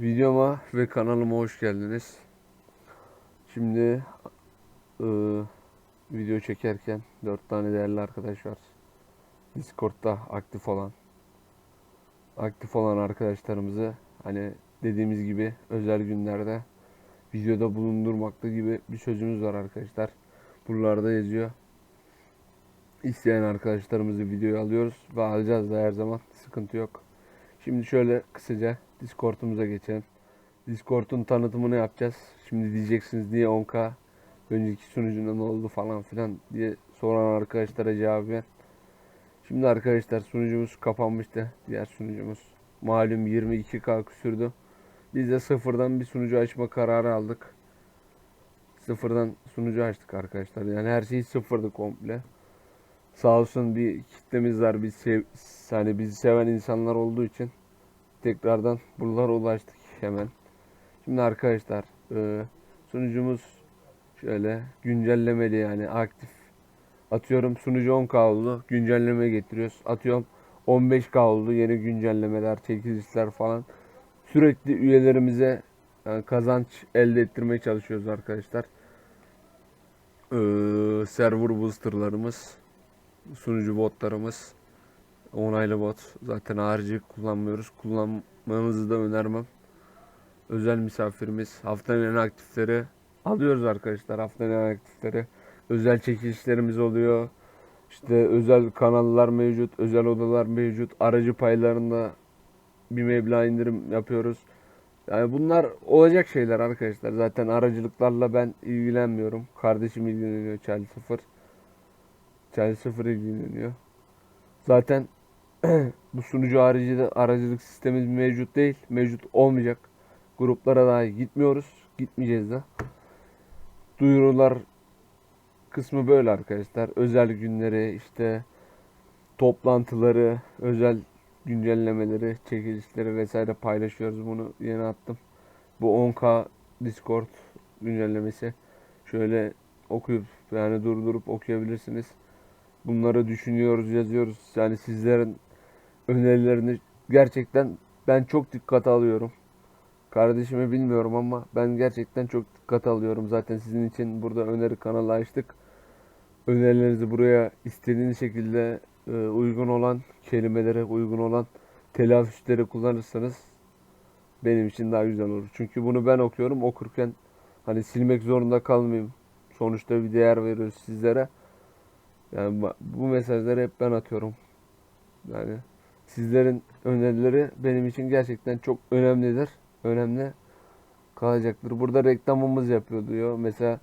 Videoma ve kanalıma hoş geldiniz. Şimdi ıı, video çekerken 4 tane değerli arkadaş var. Discord'da aktif olan aktif olan arkadaşlarımızı hani dediğimiz gibi özel günlerde videoda bulundurmakta gibi bir sözümüz var arkadaşlar. Buralarda yazıyor. İsteyen arkadaşlarımızı videoya alıyoruz ve alacağız da her zaman sıkıntı yok. Şimdi şöyle kısaca Discord'umuza geçelim. Discord'un tanıtımını yapacağız. Şimdi diyeceksiniz niye 10K önceki sunucunda ne oldu falan filan diye soran arkadaşlara cevap ver. Şimdi arkadaşlar sunucumuz kapanmıştı. Diğer sunucumuz. Malum 22K küsürdü. Biz de sıfırdan bir sunucu açma kararı aldık. Sıfırdan sunucu açtık arkadaşlar. Yani her şey sıfırdı komple. Sağ olsun bir kitlemiz var. Biz hani bizi seven insanlar olduğu için tekrardan buralara ulaştık hemen. Şimdi arkadaşlar e, sunucumuz şöyle güncellemeli yani aktif. Atıyorum sunucu 10K oldu. Güncelleme getiriyoruz. Atıyorum 15K oldu. Yeni güncellemeler, çekilişler falan. Sürekli üyelerimize yani kazanç elde ettirmeye çalışıyoruz arkadaşlar. Ee, server boosterlarımız, sunucu botlarımız, onaylı bot. Zaten harici kullanmıyoruz. Kullanmanızı da önermem. Özel misafirimiz, haftanın en aktifleri alıyoruz arkadaşlar. Haftanın en aktifleri. Özel çekilişlerimiz oluyor. İşte özel kanallar mevcut, özel odalar mevcut. Aracı paylarında bir meblağ indirim yapıyoruz. Yani bunlar olacak şeyler arkadaşlar. Zaten aracılıklarla ben ilgilenmiyorum. Kardeşim ilgileniyor Charlie 0. Charlie 0 ilgileniyor. Zaten bu sunucu harici aracılık sistemimiz mevcut değil. Mevcut olmayacak. Gruplara dahi gitmiyoruz. Gitmeyeceğiz de. Duyurular kısmı böyle arkadaşlar. Özel günleri işte toplantıları, özel güncellemeleri, çekilişleri vesaire paylaşıyoruz. Bunu yeni attım. Bu 10K Discord güncellemesi. Şöyle okuyup yani durdurup okuyabilirsiniz. Bunları düşünüyoruz, yazıyoruz. Yani sizlerin önerilerini gerçekten ben çok dikkate alıyorum. Kardeşimi bilmiyorum ama ben gerçekten çok dikkate alıyorum. Zaten sizin için burada öneri kanalı açtık. Önerilerinizi buraya istediğiniz şekilde e, uygun olan kelimelere uygun olan telaffuzları kullanırsanız benim için daha güzel olur. Çünkü bunu ben okuyorum. Okurken hani silmek zorunda kalmayayım. Sonuçta bir değer veriyoruz sizlere. Yani bu mesajları hep ben atıyorum. Yani sizlerin önerileri benim için gerçekten çok önemlidir. Önemli kalacaktır. Burada reklamımız yapıyor diyor. Mesela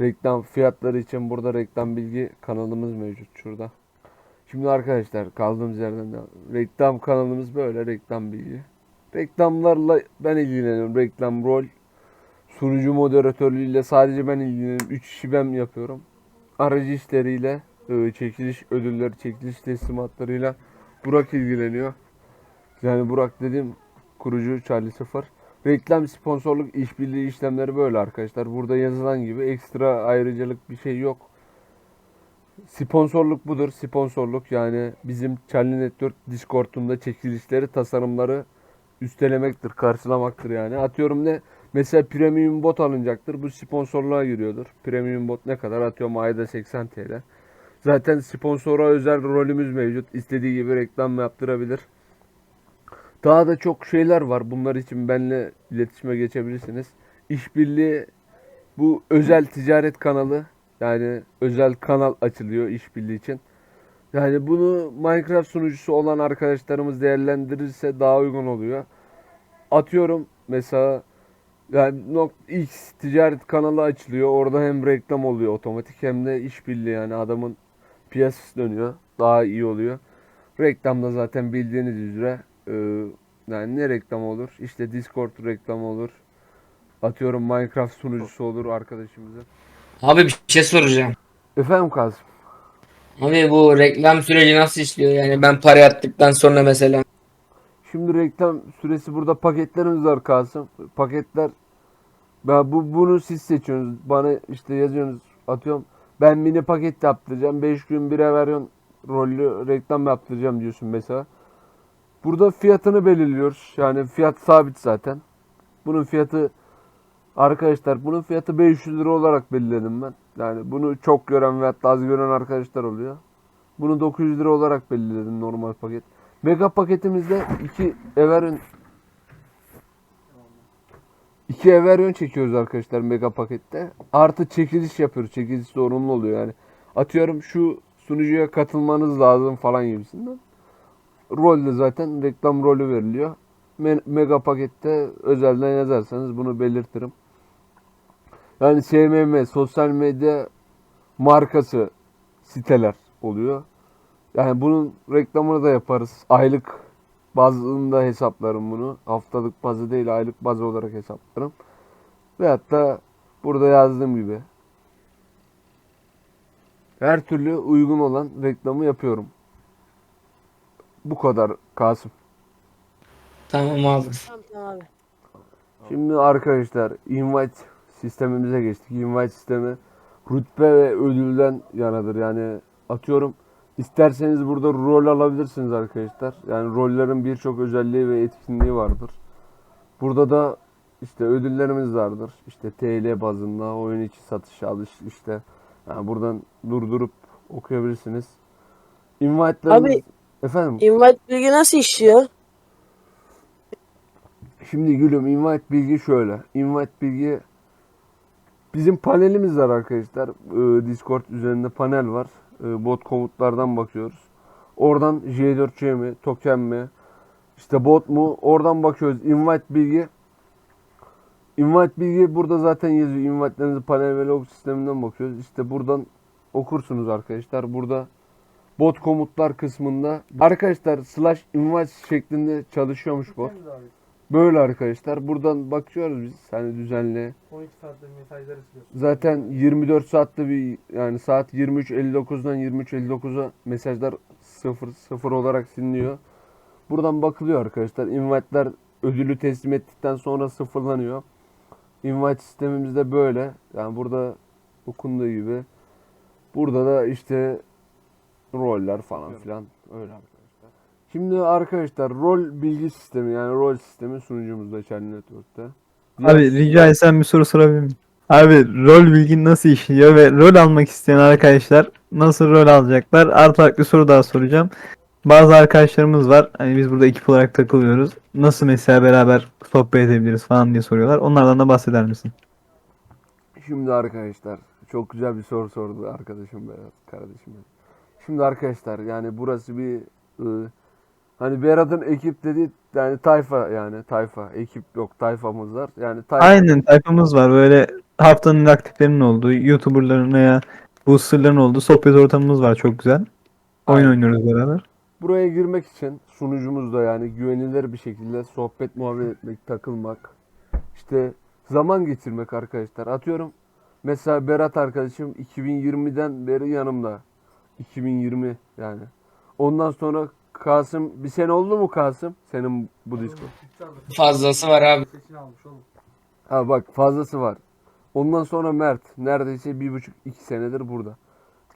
reklam fiyatları için burada reklam bilgi kanalımız mevcut şurada. Şimdi arkadaşlar kaldığımız yerden devam. Reklam kanalımız böyle reklam bilgi. Reklamlarla ben ilgileniyorum. Reklam rol sunucu moderatörlüğüyle sadece ben ilgileniyorum. 3 işi ben yapıyorum. Aracı işleriyle e, çekiliş ödülleri, çekiliş teslimatlarıyla Burak ilgileniyor. Yani Burak dediğim kurucu Charlie Sıfır. Reklam sponsorluk işbirliği işlemleri böyle arkadaşlar. Burada yazılan gibi ekstra ayrıcalık bir şey yok. Sponsorluk budur. Sponsorluk yani bizim Charlie Network Discord'unda çekilişleri, tasarımları üstelemektir, karşılamaktır yani. Atıyorum ne? Mesela premium bot alınacaktır. Bu sponsorluğa giriyordur. Premium bot ne kadar? Atıyorum ayda 80 TL. Zaten sponsora özel rolümüz mevcut. İstediği gibi reklam yaptırabilir. Daha da çok şeyler var. Bunlar için benimle iletişime geçebilirsiniz. İşbirliği bu özel ticaret kanalı yani özel kanal açılıyor işbirliği için. Yani bunu Minecraft sunucusu olan arkadaşlarımız değerlendirirse daha uygun oluyor. Atıyorum mesela yani X ticaret kanalı açılıyor. Orada hem reklam oluyor otomatik hem de işbirliği yani adamın piyasası dönüyor. Daha iyi oluyor. Reklamda zaten bildiğiniz üzere e, yani ne reklam olur? İşte Discord reklamı olur. Atıyorum Minecraft sunucusu olur arkadaşımızın. Abi bir şey soracağım. Efendim Kazım. Abi bu reklam süreci nasıl işliyor? Yani ben para yattıktan sonra mesela. Şimdi reklam süresi burada paketlerimiz var Kasım. Paketler ben bu bunu siz seçiyorsunuz. Bana işte yazıyorsunuz. Atıyorum ben mini paket yaptıracağım. 5 gün bire veriyorsun rollü reklam yaptıracağım diyorsun mesela. Burada fiyatını belirliyoruz. Yani fiyat sabit zaten. Bunun fiyatı arkadaşlar bunun fiyatı 500 lira olarak belirledim ben. Yani bunu çok gören ve hatta az gören arkadaşlar oluyor. Bunu 900 lira olarak belirledim normal paket. Mega paketimizde 2 Everin 2 Everin çekiyoruz arkadaşlar mega pakette. Artı çekiliş yapıyoruz. Çekiliş zorunlu oluyor yani. Atıyorum şu sunucuya katılmanız lazım falan gibisinden. Rolde zaten reklam rolü veriliyor. Me- Mega pakette özelden yazarsanız bunu belirtirim. Yani SMM, sosyal medya markası siteler oluyor. Yani bunun reklamını da yaparız. Aylık bazında hesaplarım bunu. Haftalık bazı değil aylık bazı olarak hesaplarım. Ve hatta burada yazdığım gibi her türlü uygun olan reklamı yapıyorum. Bu kadar Kasım. Tamam abi. Tamam tamam abi. Şimdi arkadaşlar invite sistemimize geçtik. Invite sistemi rütbe ve ödülden yanadır. Yani atıyorum isterseniz burada rol alabilirsiniz arkadaşlar. Yani rollerin birçok özelliği ve etkinliği vardır. Burada da işte ödüllerimiz vardır. İşte TL bazında oyun içi satış alış işte yani buradan durdurup okuyabilirsiniz. Invite'larımız Abi- efendim Invite bilgi nasıl işliyor? Şimdi gülüm invite bilgi şöyle. Invite bilgi bizim panelimiz var arkadaşlar. Ee, Discord üzerinde panel var. Ee, bot komutlardan bakıyoruz. Oradan J4C mi, token mi, işte bot mu? Oradan bakıyoruz. Invite bilgi. Invite bilgi burada zaten yazıyor. Invite'lerinizi panel ve log sisteminden bakıyoruz. İşte buradan okursunuz arkadaşlar. Burada bot komutlar kısmında arkadaşlar slash invite şeklinde çalışıyormuş bot. Böyle arkadaşlar. Buradan bakıyoruz biz. Hani düzenli. 12 saatte mesajları siliyorsun. Zaten 24 saatte bir yani saat 23.59'dan 23.59'a mesajlar 0 0 olarak siliniyor. Buradan bakılıyor arkadaşlar. Invite'ler ödülü teslim ettikten sonra sıfırlanıyor. Invite sistemimiz de böyle. Yani burada okunduğu gibi. Burada da işte roller falan filan öyle. Şimdi arkadaşlar rol bilgi sistemi yani rol sistemi sunucumuzda Channel Network'te. Abi rica etsem bir soru sorabilir miyim? Abi rol bilgin nasıl işliyor ve rol almak isteyen arkadaşlar nasıl rol alacaklar? Artı farklı soru daha soracağım. Bazı arkadaşlarımız var. Hani biz burada ekip olarak takılıyoruz. Nasıl mesela beraber sohbet edebiliriz falan diye soruyorlar. Onlardan da bahseder misin? Şimdi arkadaşlar çok güzel bir soru sordu arkadaşım Berat kardeşim benim. Şimdi arkadaşlar yani burası bir ıı, hani Berat'ın ekip dediği yani tayfa yani tayfa ekip yok tayfamız var. Yani tayfa Aynen tayfamız var. Böyle haftanın aktiflerinin olduğu, YouTuber'ların veya booster'ların olduğu sohbet ortamımız var. Çok güzel. Oyun Aynen. oynuyoruz beraber. buraya girmek için sunucumuzda yani güvenilir bir şekilde sohbet muhabbet etmek, takılmak, işte zaman geçirmek arkadaşlar. Atıyorum mesela Berat arkadaşım 2020'den beri yanımda. 2020 yani. Ondan sonra Kasım bir sene oldu mu Kasım? Senin bu Discord. Fazlası var abi. Sesini almış oğlum. Ha bak fazlası var. Ondan sonra Mert neredeyse bir buçuk iki senedir burada.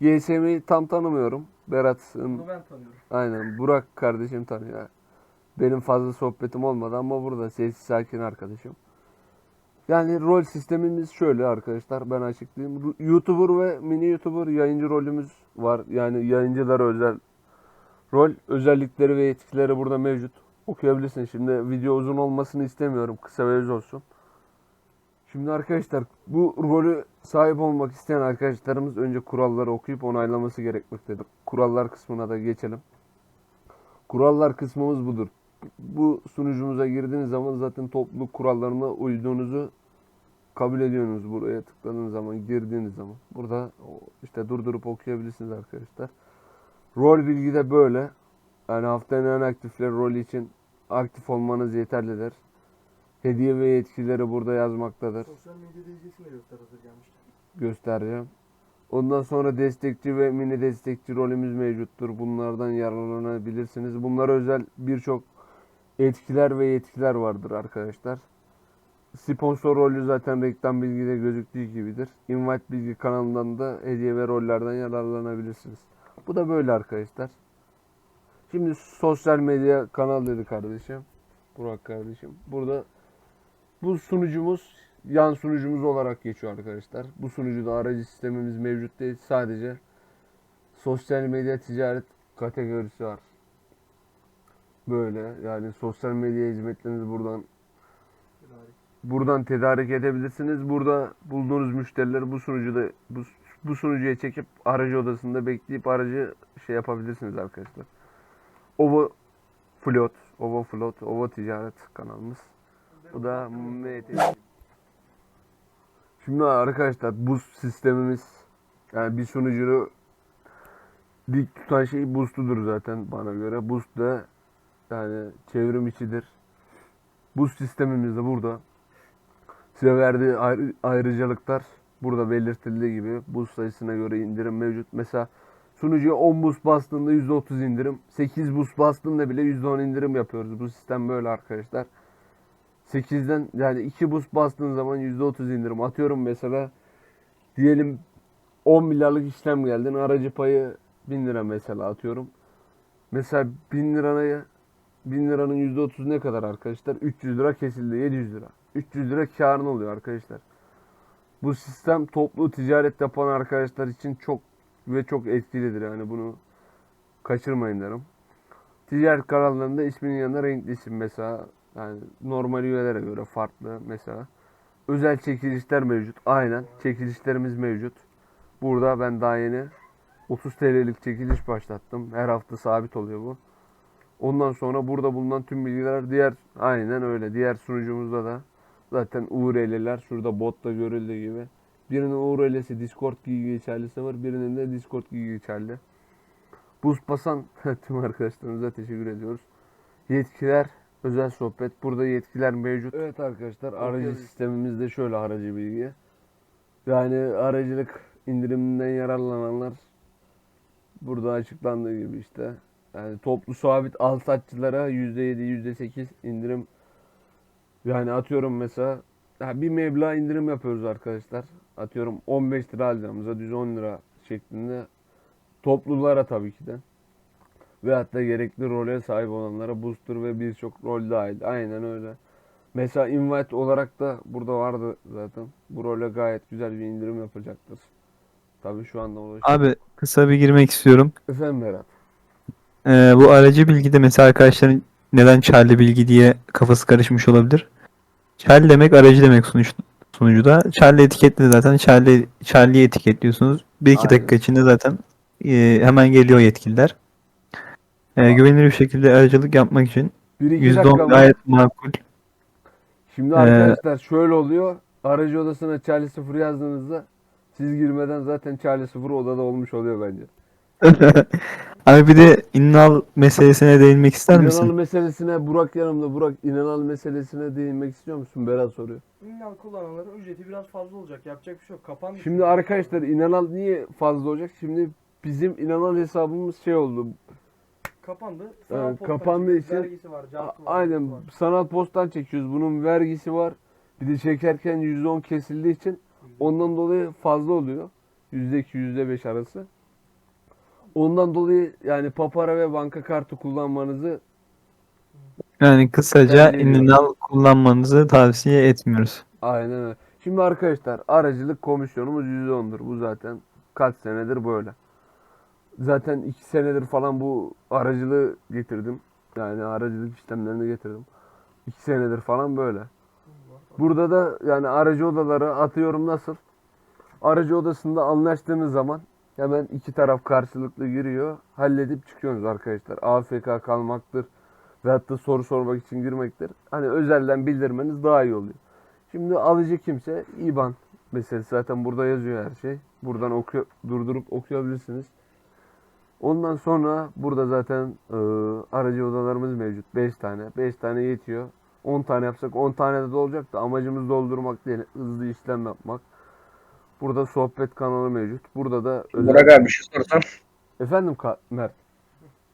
GSM'yi tam tanımıyorum. Berat'ın Bunu ben tanıyorum. aynen Burak kardeşim tanıyor. Benim fazla sohbetim olmadı ama burada sessiz sakin arkadaşım. Yani rol sistemimiz şöyle arkadaşlar ben açıklayayım. YouTuber ve mini YouTuber yayıncı rolümüz var. Yani yayıncılara özel rol özellikleri ve yetkileri burada mevcut. Okuyabilirsin. Şimdi video uzun olmasını istemiyorum. Kısa ve öz olsun. Şimdi arkadaşlar bu rolü sahip olmak isteyen arkadaşlarımız önce kuralları okuyup onaylaması gerekmektedir. Kurallar kısmına da geçelim. Kurallar kısmımız budur. Bu sunucumuza girdiğiniz zaman zaten topluluk kurallarına uyduğunuzu kabul ediyorsunuz. Buraya tıkladığınız zaman, girdiğiniz zaman. Burada işte durdurup okuyabilirsiniz arkadaşlar. Rol bilgi de böyle. Yani haftanın en aktifleri rol için aktif olmanız yeterlidir. Hediye ve yetkileri burada yazmaktadır. Sosyal medya derecesini de göster hazır gelmişken. Göstereceğim. Ondan sonra destekçi ve mini destekçi rolümüz mevcuttur. Bunlardan yararlanabilirsiniz. Bunlara özel birçok etkiler ve yetkiler vardır arkadaşlar. Sponsor rolü zaten reklam bilgide gözüktüğü gibidir. Invite bilgi kanalından da hediye ve rollerden yararlanabilirsiniz. Bu da böyle arkadaşlar. Şimdi sosyal medya kanal dedi kardeşim. Burak kardeşim. Burada bu sunucumuz yan sunucumuz olarak geçiyor arkadaşlar. Bu sunucuda aracı sistemimiz mevcut değil. Sadece sosyal medya ticaret kategorisi var. Böyle yani sosyal medya hizmetlerinizi buradan buradan tedarik edebilirsiniz. Burada bulduğunuz müşterileri bu sunucuda bu, bu sunucuya çekip aracı odasında bekleyip aracı şey yapabilirsiniz arkadaşlar. Ovo Float, Ovo Float, Ovo Ticaret kanalımız. Bu da MT. Şimdi arkadaşlar bu sistemimiz yani bir sunucunu dik tutan şey Boost'udur zaten bana göre. Boost da yani çevrim içidir. Boost sistemimiz de burada. Size verdiği ayrı- ayrıcalıklar burada belirtildiği gibi boost sayısına göre indirim mevcut. Mesela sunucuya 10 boost bastığında %30 indirim. 8 boost bastığında bile %10 indirim yapıyoruz. Bu sistem böyle arkadaşlar. 8'den yani 2 boost bastığın zaman %30 indirim. Atıyorum mesela diyelim 10 milyarlık işlem geldin. Aracı payı 1000 lira mesela atıyorum. Mesela 1000 liraya 1000 liranın %30 ne kadar arkadaşlar? 300 lira kesildi 700 lira. 300 lira karın oluyor arkadaşlar. Bu sistem toplu ticaret yapan arkadaşlar için çok ve çok etkilidir yani bunu kaçırmayın derim. Ticaret kanallarında isminin yanında renkli isim mesela yani normal üyelere göre farklı mesela. Özel çekilişler mevcut. Aynen çekilişlerimiz mevcut. Burada ben daha yeni 30 TL'lik çekiliş başlattım. Her hafta sabit oluyor bu. Ondan sonra burada bulunan tüm bilgiler diğer aynen öyle. Diğer sunucumuzda da zaten URL'ler şurada botta görüldüğü gibi. Birinin URL'si Discord gibi geçerlisi var. Birinin de Discord gibi geçerli. Boost basan tüm arkadaşlarımıza teşekkür ediyoruz. Yetkiler, özel sohbet. Burada yetkiler mevcut. Evet arkadaşlar aracı sistemimizde şöyle aracı bilgi. Yani aracılık indiriminden yararlananlar burada açıklandığı gibi işte. Yani toplu sabit al satçılara %7, %8 indirim. Yani atıyorum mesela ha bir meblağ indirim yapıyoruz arkadaşlar. Atıyorum 15 lira alacağımıza düz 10 lira şeklinde toplulara tabii ki de. Ve hatta gerekli role sahip olanlara booster ve birçok rol dahil. Aynen öyle. Mesela invite olarak da burada vardı zaten. Bu role gayet güzel bir indirim yapacaktır. Tabii şu anda ulaşıyor. Abi kısa bir girmek istiyorum. Efendim Berat. Ee, bu aracı bilgide mesela arkadaşların neden Charlie bilgi diye kafası karışmış olabilir. Charlie demek aracı demek sonuç, sunucuda. Charlie etiketli zaten. Charlie Charlie'yi etiketliyorsunuz. Bir iki Aynen. dakika içinde zaten e, hemen geliyor yetkililer. E, güvenilir bir şekilde aracılık yapmak için Bir iki dakika %10 var. gayet makul. Şimdi Ee, arkadaşlar şöyle oluyor. Aracı odasına Charlie 0 yazdığınızda siz girmeden zaten Charlie 0 odada olmuş oluyor bence. Abi bir de innal meselesine değinmek ister İnanal misin? meselesine Burak yanımda. Burak inanal meselesine değinmek istiyor musun? Berat soruyor. İnal kullananların ücreti biraz fazla olacak. Yapacak bir şey yok. Kapandı. Şimdi arkadaşlar inanal niye fazla olacak? Şimdi bizim inanal hesabımız şey oldu. kapandı. Evet, Sanal kapandığı çekiyor, için- vergisi var, A- cartı var, Aynen var. sanal postan çekiyoruz. Bunun vergisi var. Bir de çekerken %10 kesildiği için ondan dolayı fazla oluyor. %2 %5 arası. Ondan dolayı yani papara ve banka kartı kullanmanızı Yani kısaca innal kullanmanızı tavsiye etmiyoruz. aynen öyle. Şimdi arkadaşlar aracılık komisyonumuz %10'dur. Bu zaten kaç senedir böyle. Zaten 2 senedir falan bu aracılığı getirdim. Yani aracılık işlemlerini getirdim. 2 senedir falan böyle. Burada da yani aracı odaları atıyorum nasıl? Aracı odasında anlaştığınız zaman hemen iki taraf karşılıklı giriyor. Halledip çıkıyorsunuz arkadaşlar. AFK kalmaktır. Ve hatta soru sormak için girmektir. Hani özelden bildirmeniz daha iyi oluyor. Şimdi alıcı kimse IBAN meselesi zaten burada yazıyor her şey. Buradan okuyor, durdurup okuyabilirsiniz. Ondan sonra burada zaten e, aracı odalarımız mevcut. 5 tane. 5 tane yetiyor. 10 tane yapsak 10 tane de olacak da amacımız doldurmak değil. Hızlı işlem yapmak. Burada sohbet kanalı mevcut. Burada da özel... Burak abi bir şey sorsam. Efendim Ka- Mert.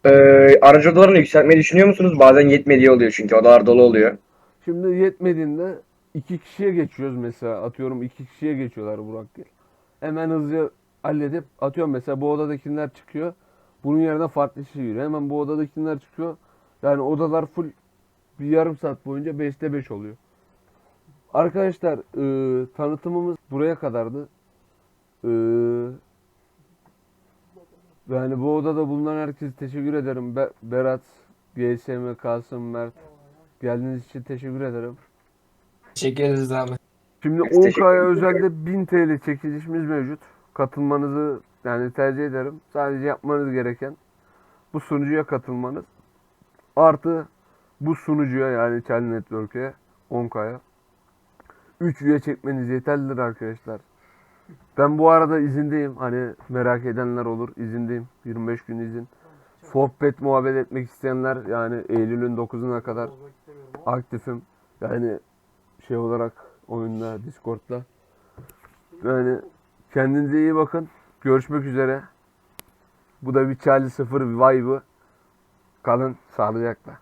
Ee, aracı odalarını yükseltmeyi düşünüyor musunuz? Bazen yetmediği oluyor çünkü odalar dolu oluyor. Şimdi yetmediğinde iki kişiye geçiyoruz mesela. Atıyorum iki kişiye geçiyorlar Burak değil. Hemen hızlıca halledip atıyorum mesela bu odadakiler çıkıyor. Bunun yerine farklı kişi giriyor. Hemen bu odadakiler çıkıyor. Yani odalar full bir yarım saat boyunca 5'te 5 oluyor. Arkadaşlar e, tanıtımımız buraya kadardı. E, yani bu odada bulunan herkese teşekkür ederim. Be- Berat, GSM, Kasım, Mert geldiğiniz için teşekkür ederim. Teşekkür ederiz abi. Şimdi Biz teşekkür 10K'ya ederiz. özelde 1000 TL çekilişimiz mevcut. Katılmanızı yani tercih ederim. Sadece yapmanız gereken bu sunucuya katılmanız. Artı bu sunucuya yani Channel Network'e 10K'ya 3 üye çekmeniz yeterlidir arkadaşlar. Ben bu arada izindeyim. Hani merak edenler olur. izindeyim. 25 gün izin. Sohbet, muhabbet etmek isteyenler yani Eylül'ün 9'una kadar aktifim. Yani şey olarak oyunda, Discord'da. Yani kendinize iyi bakın. Görüşmek üzere. Bu da bir Charlie 0 vibe'ı. Kalın sağlıcakla.